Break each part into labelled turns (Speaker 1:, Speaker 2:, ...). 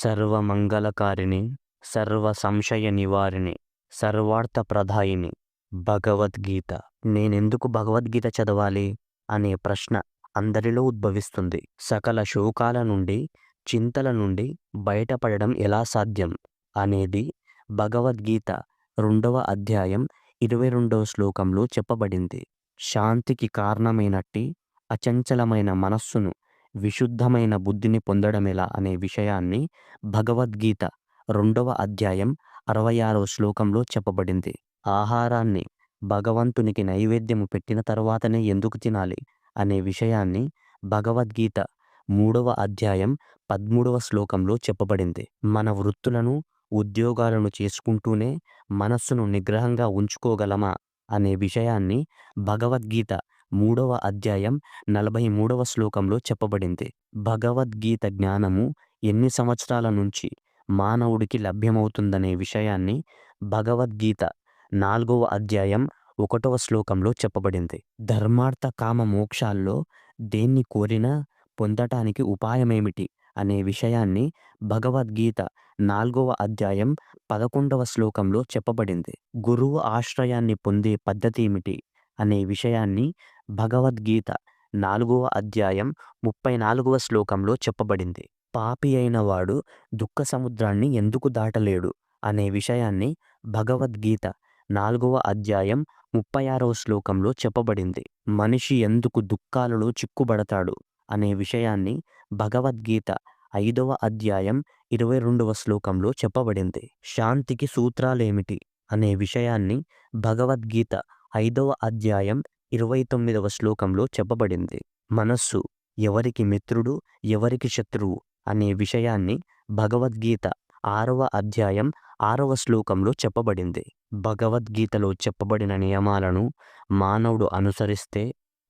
Speaker 1: సర్వమంగళకారిణి సర్వ సంశయ నివారిణి సర్వార్థ ప్రధాయిని భగవద్గీత. నేనెందుకు భగవద్గీత చదవాలి? అనే ప్రశ్న అందరిలో ఉద్భవిస్తుంది. సకల శోకాల నుండి చింతల నుండి బయటపడడం ఎలా సాధ్యం? అనేది భగవద్గీత రెండవ అధ్యాయం ఇరవై రెండవ శ్లోకంలో చెప్పబడింది. శాంతికి కారణమైనట్టి అచంచలమైన మనస్సును విశుద్ధమైన బుద్ధిని పొందడమెలా అనే విషయాన్ని భగవద్గీత రెండవ అధ్యాయం అరవై ఆరవ శ్లోకంలో చెప్పబడింది. ఆహారాన్ని భగవంతునికి నైవేద్యము పెట్టిన తర్వాతనే ఎందుకు తినాలి అనే విషయాన్ని భగవద్గీత మూడవ అధ్యాయం పదమూడవ శ్లోకంలో చెప్పబడింది. మన వృత్తులను ఉద్యోగాలను చేసుకుంటూనే మనస్సును నిగ్రహంగా ఉంచుకోగలమా అనే విషయాన్ని భగవద్గీత మూడవ అధ్యాయం నలభై మూడవ శ్లోకంలో చెప్పబడింది. భగవద్గీత జ్ఞానము ఎన్ని సంవత్సరాల నుంచి మానవుడికి లభ్యమవుతుందనే విషయాన్ని భగవద్గీత నాలుగవ అధ్యాయం ఒకటవ శ్లోకంలో చెప్పబడింది. ధర్మార్థ కామ మోక్షాల్లో దేన్ని కోరినా పొందటానికి ఉపాయమేమిటి అనే విషయాన్ని భగవద్గీత నాలుగవ అధ్యాయం పదకొండవ శ్లోకంలో చెప్పబడింది. గురువు ఆశ్రయాన్ని పొందే పద్ధతి ఏమిటి అనే విషయాన్ని భగవద్గీత నాలుగవ అధ్యాయం ముప్పై నాలుగవ శ్లోకంలో చెప్పబడింది. పాపి అయిన వాడు దుఃఖ సముద్రాన్ని ఎందుకు దాటలేడు అనే విషయాన్ని భగవద్గీత నాలుగవ అధ్యాయం ముప్పై ఆరవ శ్లోకంలో చెప్పబడింది. మనిషి ఎందుకు దుఃఖాలలో చిక్కుబడతాడు అనే విషయాన్ని భగవద్గీత ఐదవ అధ్యాయం ఇరవై రెండవ శ్లోకంలో చెప్పబడింది. శాంతికి సూత్రాలేమిటి అనే విషయాన్ని భగవద్గీత ఐదవ అధ్యాయం ఇరవై తొమ్మిదవ శ్లోకంలో చెప్పబడింది. మనస్సు ఎవరికి మిత్రుడు ఎవరికి శత్రువు అనే విషయాన్ని భగవద్గీత ఆరవ అధ్యాయం ఆరవ శ్లోకంలో చెప్పబడింది. భగవద్గీతలో చెప్పబడిన నియమాలను మానవుడు అనుసరిస్తే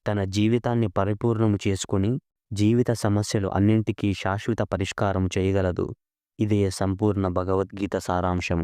Speaker 1: తన జీవితాన్ని పరిపూర్ణము చేసుకుని జీవిత సమస్యలు అన్నింటికీ శాశ్వత పరిష్కారం చేయగలదు. ఇదే సంపూర్ణ భగవద్గీత సారాంశము.